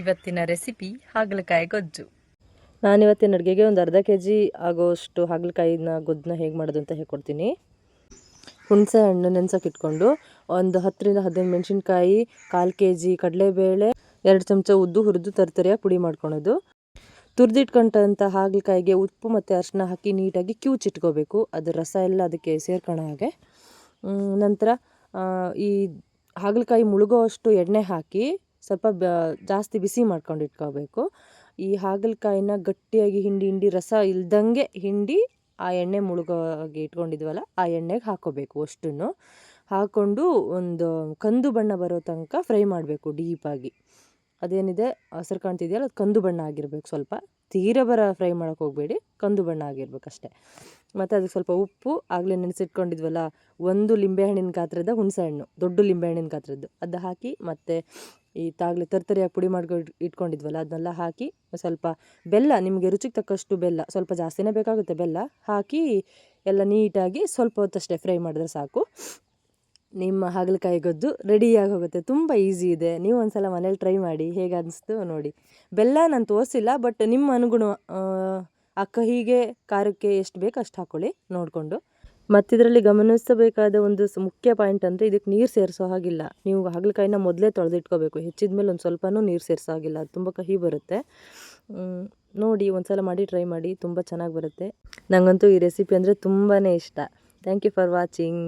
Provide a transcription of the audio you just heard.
ಇವತ್ತಿನ ರೆಸಿಪಿ ಹಾಗಲಕಾಯಿ ಗೊಜ್ಜು. ನಾನಿವತ್ತಿನ ಅಡುಗೆಗೆ ಒಂದು ಅರ್ಧ ಕೆ ಜಿ ಆಗೋಷ್ಟು ಹಾಗಲಕಾಯಿನ ಗೊಜ್ಜನ್ನ ಹೇಗೆ ಮಾಡೋದು ಅಂತ ಹೇಳ್ಕೊಡ್ತೀನಿ. ಹುಣಸೆ ಹಣ್ಣು ನೆನ್ಸೋಕೆ ಇಟ್ಕೊಂಡು ಒಂದು ಹತ್ತರಿಂದ ಹದಿನೈದು ಮೆಣಸಿನ್ಕಾಯಿ, ಕಾಲು ಕೆ ಜಿ ಕಡಲೆಬೇಳೆ, ಎರಡು ಚಮಚ ಉದ್ದು ಹುರಿದು ತರ್ತರಿಯಾಗಿ ಪುಡಿ ಮಾಡ್ಕೊಳೋದು. ತುರಿದಿಟ್ಕೊಂಡಂಥ ಹಾಗಲಕಾಯಿಗೆ ಉಪ್ಪು ಮತ್ತು ಅರಿಶಿನ ಹಾಕಿ ನೀಟಾಗಿ ಕ್ಯೂಚಿಟ್ಕೋಬೇಕು ಅದು ರಸ ಎಲ್ಲ ಅದಕ್ಕೆ ಸೇರ್ಕೊಳ್ಳೋ ಹಾಗೆ. ನಂತರ ಈ ಹಾಗಲಕಾಯಿ ಮುಳುಗೋ ಅಷ್ಟು ಎಣ್ಣೆ ಹಾಕಿ ಸ್ವಲ್ಪ ಬ, ಜಾಸ್ತಿ ಬಿಸಿ ಮಾಡ್ಕೊಂಡು ಇಟ್ಕೋಬೇಕು. ಈ ಹಾಗಲಕಾಯಿನ ಗಟ್ಟಿಯಾಗಿ ಹಿಂಡಿ ಹಿಂಡಿ ರಸ ಇಲ್ದಂಗೆ ಹಿಂಡಿ ಆ ಎಣ್ಣೆ ಮುಳುಗೋ ಇಟ್ಕೊಂಡಿದ್ವಲ್ಲ, ಆ ಎಣ್ಣೆಗೆ ಹಾಕೋಬೇಕು ಅಷ್ಟನ್ನು. ಹಾಕ್ಕೊಂಡು ಒಂದು ಕಂದು ಬಣ್ಣ ಬರೋ ತನಕ ಫ್ರೈ ಮಾಡಬೇಕು ಡೀಪಾಗಿ. ಅದೇನಿದೆ? ಹಸಿರು ಕಾಣ್ತಿದೆಯಲ್ಲ? ಅದು ಕಂದು ಬಣ್ಣ ಆಗಿರಬೇಕು ಸ್ವಲ್ಪ. ತೀರ ಬರ ಫ್ರೈ ಮಾಡೋಕೆ ಹೋಗಬೇಡಿ. ಕಂದು ಬಣ್ಣ ಆಗಿರಬೇಕಷ್ಟೆ ಮತ್ತು ಅದಕ್ಕೆ ಸ್ವಲ್ಪ ಉಪ್ಪು, ಆಗಲೇ ನೆನೆಸಿಟ್ಕೊಂಡಿದ್ವಲ್ಲ, ಒಂದು ಲಿಂಬೆಹಣ್ಣಿನ ಗಾತ್ರದ ಹುಣಸೆ ಹಣ್ಣು, ದೊಡ್ಡ ಲಿಂಬೆಹಣ್ಣಿನ ಗಾತ್ರದ್ದು. ಅದು ಹಾಕಿ ಮತ್ತು ಈ ತಾಗಲೇ ತರ್ತರಿಯಾಗಿ ಪುಡಿ ಮಾಡ್ಕೊಂಡು ಇಟ್ಕೊಂಡಿದ್ವಲ್ಲ ಅದನ್ನೆಲ್ಲ ಹಾಕಿ ಸ್ವಲ್ಪ ಬೆಲ್ಲ, ನಿಮಗೆ ರುಚಿಗೆ ತಕ್ಕಷ್ಟು ಬೆಲ್ಲ, ಸ್ವಲ್ಪ ಜಾಸ್ತಿನೇ ಬೇಕಾಗುತ್ತೆ ಬೆಲ್ಲ, ಹಾಕಿ ಎಲ್ಲ ನೀಟಾಗಿ ಸ್ವಲ್ಪ ಹೊತ್ತಷ್ಟೇ ಫ್ರೈ ಮಾಡಿದ್ರೆ ಸಾಕು. ನಿಮ್ಮ ಹಾಗಲಕಾಯಿ ಗೊಜ್ಜು ರೆಡಿಯಾಗಿ ಹೋಗುತ್ತೆ. ತುಂಬ ಈಸಿ ಇದೆ. ನೀವು ಒಂದ್ಸಲ ಮನೇಲಿ ಟ್ರೈ ಮಾಡಿ ಹೇಗೆ ಅನ್ನಿಸ್ತು ನೋಡಿ. ಬೆಲ್ಲ ನಾನು ತೋರಿಸಿಲ್ಲ ಬಟ್ ನಿಮ್ಮ ಅನುಗುಣ ಆ, ಹೀಗೆ ಖಾರಕ್ಕೆ ಎಷ್ಟು ಬೇಕು ಅಷ್ಟು ಹಾಕ್ಕೊಳ್ಳಿ ನೋಡಿಕೊಂಡು. ಮತ್ತಿದರಲ್ಲಿ ಗಮನಿಸಬೇಕಾದ ಒಂದು ಮುಖ್ಯ ಪಾಯಿಂಟ್ ಅಂದರೆ ಇದಕ್ಕೆ ನೀರು ಸೇರಿಸೋ ಹಾಗಿಲ್ಲ. ನೀವು ಹಾಗಲಕಾಯಿನ ಮೊದಲೇ ತೊಳೆದಿಟ್ಕೋಬೇಕು. ಹೆಚ್ಚಿದ ಮೇಲೆ ಒಂದು ಸ್ವಲ್ಪನೂ ನೀರು ಸೇರಿಸೋ ಹಾಗಿಲ್ಲ ಅದು ತುಂಬ ಕಹಿ ಬರುತ್ತೆ. ನೋಡಿ ನೋಡಿ ಒಂದ್ಸಲ ಮಾಡಿ ಟ್ರೈ ಮಾಡಿ ತುಂಬ ಚೆನ್ನಾಗಿ ಬರುತ್ತೆ. ನನಗಂತೂ ಈ ರೆಸಿಪಿ ಅಂದರೆ ತುಂಬಾ ಇಷ್ಟ. Thank you for watching